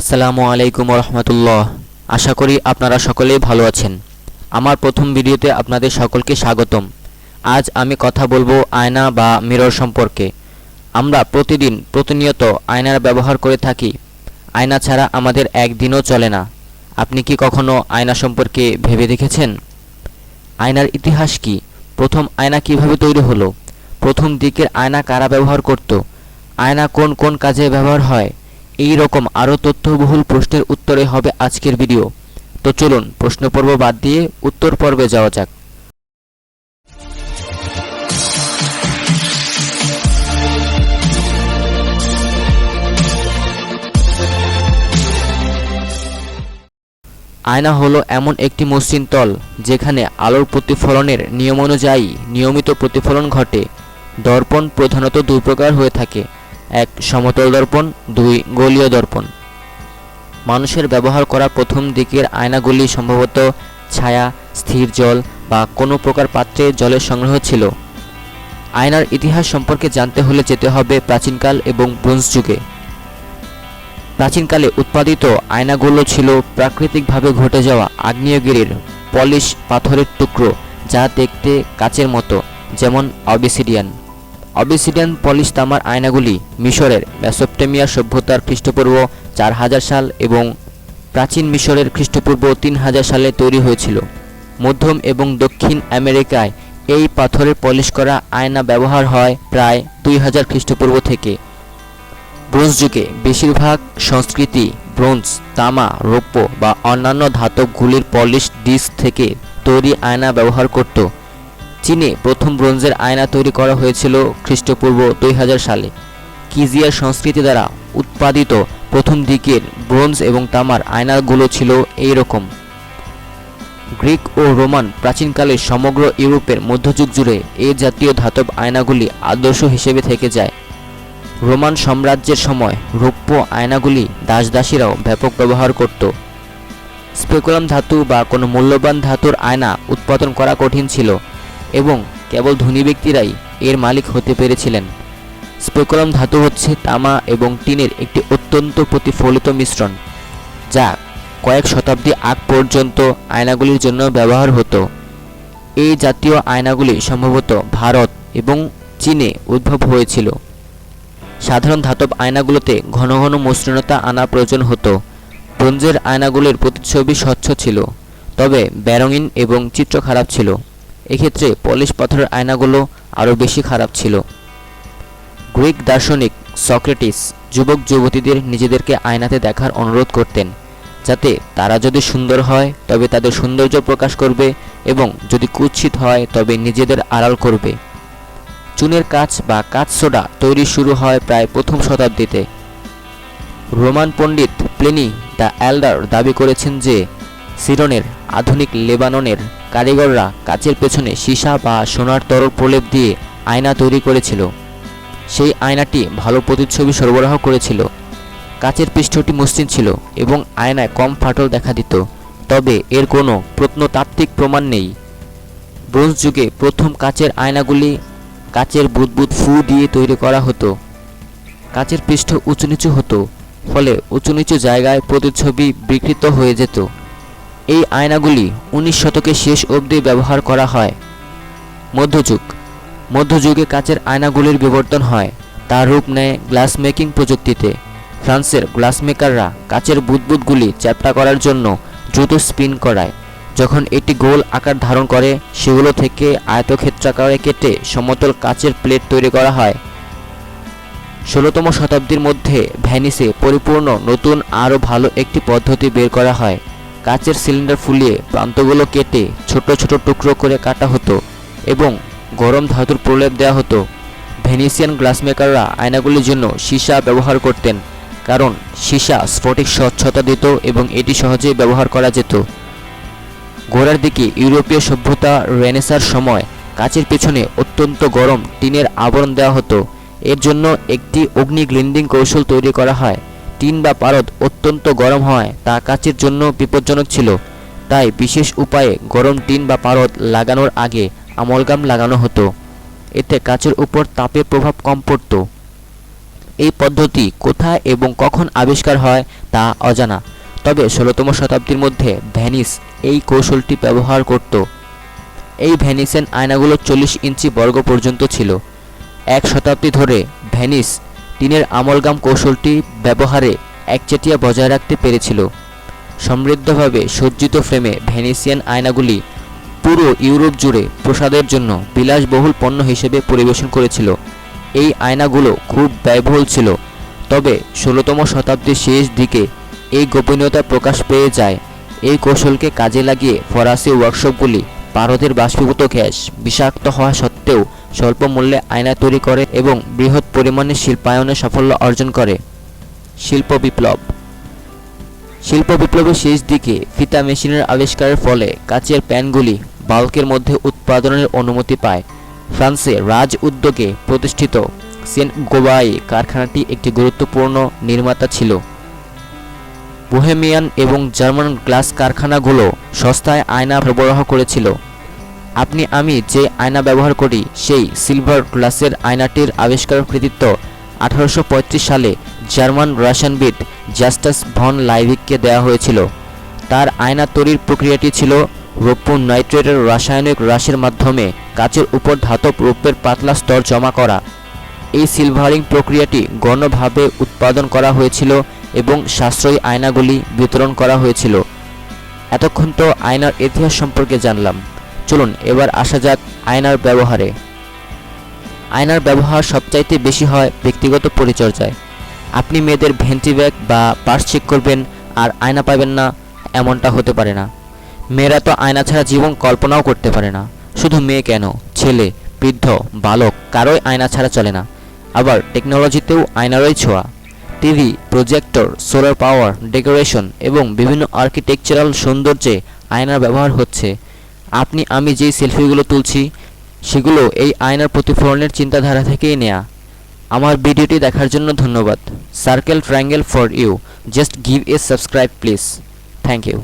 আসসালামু আলাইকুম রহমতুল্লাহ আশা করি আপনারা সকলেই ভালো আছেন। আমার প্রথম ভিডিওতে আপনাদের সকলকে স্বাগতম। আজ আমি কথা বলব আয়না বা মিরর সম্পর্কে। আমরা প্রতিদিন প্রতিনিয়ত আয়নার ব্যবহার করে থাকি। আয়না ছাড়া আমাদের একদিনও চলে না। আপনি কি কখনো আয়না সম্পর্কে ভেবে দেখেছেন? আয়নার ইতিহাস কি? প্রথম আয়না কীভাবে তৈরি হলো? প্রথম দিকের আয়না কারা ব্যবহার করত? আয়না কোন কোন কাজে ব্যবহার হয়? এই রকম আরও তথ্যবহুল প্রশ্নের উত্তরে হবে আজকের ভিডিও। তো চলুন প্রশ্ন পর্ব বাদ দিয়ে উত্তর পর্বে যাওয়া যাক। আয়না হলো এমন একটি মসৃণ তল, যেখানে আলোর প্রতিফলনের নিয়ম অনুযায়ী নিয়মিত প্রতিফলন ঘটে। দর্পণ প্রধানত দুই প্রকার হয়ে থাকে। এক সমতল দর্পণ, দুই গোলীয় দর্পণ। মানুষের ব্যবহার করা প্রথম দিকের আয়নাগুলি সম্ভবত ছায়া, স্থির জল বা কোনো প্রকার পাত্রে জলের সংগ্রহ ছিল। আয়নার ইতিহাস সম্পর্কে জানতে হলে যেতে হবে প্রাচীনকাল এবং ব্রোঞ্জ যুগে। প্রাচীনকালে উৎপাদিত আয়নাগুলো ছিল প্রাকৃতিকভাবে ঘটে যাওয়া আগ্নেয়গিরির পলিশ পাথরের টুকরো, যা দেখতে কাচের মতো, যেমন অবিসিডিয়ান। অবিসিডিয়ান পলিশ তামার আয়নাগুলি মিশরের মেসোপটেমিয়া সভ্যতার খ্রিস্টপূর্ব চার হাজার সাল এবং প্রাচীন মিশরের খ্রিস্টপূর্ব তিন হাজার সালে তৈরি হয়েছিল। মধ্যম এবং দক্ষিণ আমেরিকায় এই পাথরের পলিশ করা আয়না ব্যবহার হয় প্রায় দুই হাজার খ্রিস্টপূর্ব থেকে। ব্রোঞ্জ যুগে বেশিরভাগ সংস্কৃতি ব্রোঞ্জ, তামা, রৌপ্য বা অন্যান্য ধাতবগুলির পলিশ ডিস্ক থেকে তৈরি আয়না ব্যবহার করত। চীনে প্রথম ব্রোঞ্জের আয়না তৈরি করা হয়েছিল খ্রিস্টপূর্ব দুই হাজার সালে। কিজিয়ার সংস্কৃতি দ্বারা উৎপাদিত প্রথম দিকের ব্রোঞ্জ এবং তামার আয়নাগুলো ছিল এই রকম গ্রিক ও রোমান প্রাচীনকালে সমগ্র ইউরোপের মধ্যযুগ জুড়ে এ জাতীয় ধাতব আয়নাগুলি আদর্শ হিসেবে থেকে যায়। রোমান সাম্রাজ্যের সময় রৌপ্য আয়নাগুলি দাসদাসীরাও ব্যাপক ব্যবহার করত। স্পেকুলাম ধাতু বা কোনো মূল্যবান ধাতুর আয়না উৎপাদন করা কঠিন ছিল। এবং কেবল ধনী ব্যক্তিরাই এর মালিক হতে পেরেছিলেন। স্পেকুলাম ধাতু হচ্ছে তামা এবং টিনের একটি অত্যন্ত প্রতিফলিত মিশ্রণ, যা কয়েক শতাব্দী আগ পর্যন্ত আয়নাগুলির জন্য ব্যবহার হতো। এই জাতীয় আয়নাগুলি সম্ভবত ভারত এবং চীনে উদ্ভব হয়েছিল। সাধারণ ধাতব আয়নাগুলোতে ঘন ঘন মসৃণতা আনা প্রয়োজন হতো। ব্রোঞ্জের আয়নাগুলির প্রতিচ্ছবি স্বচ্ছ ছিল, তবে ব্যারঙিন এবং চিত্র খারাপ ছিল। এক্ষেত্রে পলিশ পাথরের আয়নাগুলো আরও বেশি খারাপ ছিল। গ্রিক দার্শনিক সক্রেটিস যুবক যুবতীদের নিজেদেরকে আয়নাতে দেখার অনুরোধ করতেন, যাতে তারা যদি সুন্দর হয় তবে তাদের সৌন্দর্য প্রকাশ করবে এবং যদি কুৎসিত হয় তবে নিজেদের আড়াল করবে। চুনের কাচ বা কাচ সোডা তৈরি শুরু হয় প্রায় প্রথম শতাব্দীতে। রোমান পণ্ডিত প্লেনি দ্য অ্যাল্ডার দাবি করেছেন যে, সিরনের আধুনিক লেবাননের কারিগররা কাচের পেছনে সীসা বা সোনার তরল প্রলেপ দিয়ে আয়না তৈরি করেছিল। সেই আয়নাটি ভালো প্রতিচ্ছবি সরবরাহ করেছিল। কাচের পৃষ্ঠটি মসৃণ ছিল এবং আয়নায় কম ফাটল দেখা দিত। তবে এর কোনো প্রত্নতাত্ত্বিক প্রমাণ নেই। ব্রোঞ্জ যুগে প্রথম কাচের আয়নাগুলি কাচের বুদবুদ ফু দিয়ে তৈরি করা হতো। কাচের পৃষ্ঠ উঁচু নিচু হতো, ফলে উঁচু নিচু জায়গায় প্রতিচ্ছবি বিকৃত হয়ে যেত। এই আয়নাগুলি উনিশ শতকের শেষ অবধি ব্যবহার করা হয়। মধ্যযুগ। মধ্যযুগে কাচের আয়নাগুলির বিবর্তন হয়। তার রূপ নেয় গ্লাস মেকিং প্রযুক্তিতে। ফ্রান্সের গ্লাস মেকাররা কাচের বুদবুদগুলি চ্যাপ্টা করার জন্য দ্রুত স্পিন করায়। যখন এটি গোল আকার ধারণ করে, সেগুলো থেকে আয়তক্ষেত্রাকারে কেটে সমতল কাচের প্লেট তৈরি করা হয়। ষোলোতম শতাব্দীর মধ্যে ভ্যানিসে পরিপূর্ণ নতুন আরও ভালো একটি পদ্ধতি বের করা হয়। কাচের সিলিন্ডার ফুলিয়ে প্রান্তগুলো কেটে ছোট ছোট টুকরো করে কাটা হতো এবং গরম ধাতুর প্রলেপ দেওয়া হতো। ভেনিসিয়ান গ্লাসমেকাররা আয়নাগুলির জন্য সীসা ব্যবহার করতেন, কারণ সীসা স্ফটিক স্বচ্ছতা দিত এবং এটি সহজেই ব্যবহার করা যেত। গোড়ার দিকে ইউরোপীয় সভ্যতা রেনেসার সময় কাচের পেছনে অত্যন্ত গরম টিনের আবরণ দেওয়া হতো। এর জন্য একটি অগ্নি গ্লিন্ডিং কৌশল তৈরি করা হয়। টিন বা পারদ অত্যন্ত গরম হয়, তা কাচের জন্য বিপজ্জনক ছিল। তাই বিশেষ উপায়ে গরম টিন বা পারদ লাগানোর আগে আমলগাম লাগানো হতো। এতে কাচের উপর তাপের প্রভাব কম পড়ত। এই পদ্ধতি কোথায় এবং কখন আবিষ্কার হয় তা অজানা। তবে ষোলোতম শতাব্দীর মধ্যে ভ্যানিস এই কৌশলটি ব্যবহার করত। এই ভ্যানিসেন আয়নাগুলো চল্লিশ ইঞ্চি বর্গ পর্যন্ত ছিল। এক শতাব্দী ধরে ভ্যানিস টিনের আমলগাম কৌশলটি ব্যবহারে একচেটিয়া বজায় রাখতে পেরেছিল। সমৃদ্ধভাবে সজ্জিত ফ্রেমে ভেনিসিয়ান আয়নাগুলি পুরো ইউরোপ জুড়ে প্রসাদের জন্য বিলাসবহুল পণ্য হিসেবে পরিবেশন করেছিল। এই আয়নাগুলো খুব ব্যয়বহুল ছিল, তবে ষোলোতম শতাব্দীর শেষ দিকে এই গোপনীয়তা প্রকাশ পেয়ে যায়। এই কৌশলকে কাজে লাগিয়ে ফরাসি ওয়ার্কশপগুলি ভারতের বাষ্পীভূত গ্যাস বিষাক্ত হওয়া সত্ত্বেও স্বল্প মূল্যে আয়না তৈরি করে এবং বৃহৎ পরিমাণে শিল্পায়নে সাফল্য অর্জন করে। শিল্প বিপ্লব। শিল্প বিপ্লবের শেষ দিকে ফিতা মেশিনের আবিষ্কারের ফলে কাচের প্যানগুলি বাল্কের মধ্যে উৎপাদনের অনুমতি পায়। ফ্রান্সে রাজ উদ্যোগে প্রতিষ্ঠিত সেন্ট গোবাই কারখানাটি একটি গুরুত্বপূর্ণ নির্মাতা ছিল। বোহেমিয়ান এবং জার্মান গ্লাস কারখানাগুলো সস্তায় আয়না সরবরাহ করেছিল। আপনি, আমি যে আয়না ব্যবহার করি, সেই সিলভার গ্লাসের আয়নাটির আবিষ্কার কৃতিত্ব আঠারোশো পঁয়ত্রিশ সালে জার্মান রাশিয়ানবিদ জাস্টাস ভন লাইভিককে দেওয়া হয়েছিল। তার আয়না তৈরির প্রক্রিয়াটি ছিল রৌপ্য নাইট্রেটের রাসায়নিক হ্রাসের মাধ্যমে কাচের উপর ধাতব রৌপ্যের পাতলা স্তর জমা করা। এই সিলভারিং প্রক্রিয়াটি গণভাবে উৎপাদন করা হয়েছিল এবং সাশ্রয়ী আয়নাগুলি বিতরণ করা হয়েছিল। এতক্ষণ তো আয়নার ইতিহাস সম্পর্কে জানলাম। চলুন এবার আসা যাক আয়নার ব্যবহারে। আয়নার ব্যবহার সবচাইতে বেশি হয় ব্যক্তিগত পরিচর্যায়। আপনি মেয়েদের ভেন্টি ব্যাগ বা পার্স চেক করবেন আর আয়না পাবেন না, এমনটা হতে পারে না। মেয়েরা তো আয়না ছাড়া জীবন কল্পনাও করতে পারে না। শুধু মেয়ে কেন? ছেলে, বৃদ্ধ, বালক, কারোই আয়না ছাড়া চলে না। আবার টেকনোলজিতেও আয়নারই ছোঁয়া। TV, projector, solar power, decoration এবং বিভিন্ন আর্কিটেকচারাল সৌন্দর্যে আয়নার ব্যবহার হচ্ছে। আপনি, আমি যেই সেলফিগুলো তুলছি, সেগুলো এই আয়নার প্রতিফলনের চিন্তাধারা থেকেই নেয়া। আমার ভিডিওটি দেখার জন্য ধন্যবাদ। Circle triangle for you. Just give a subscribe please. Thank you.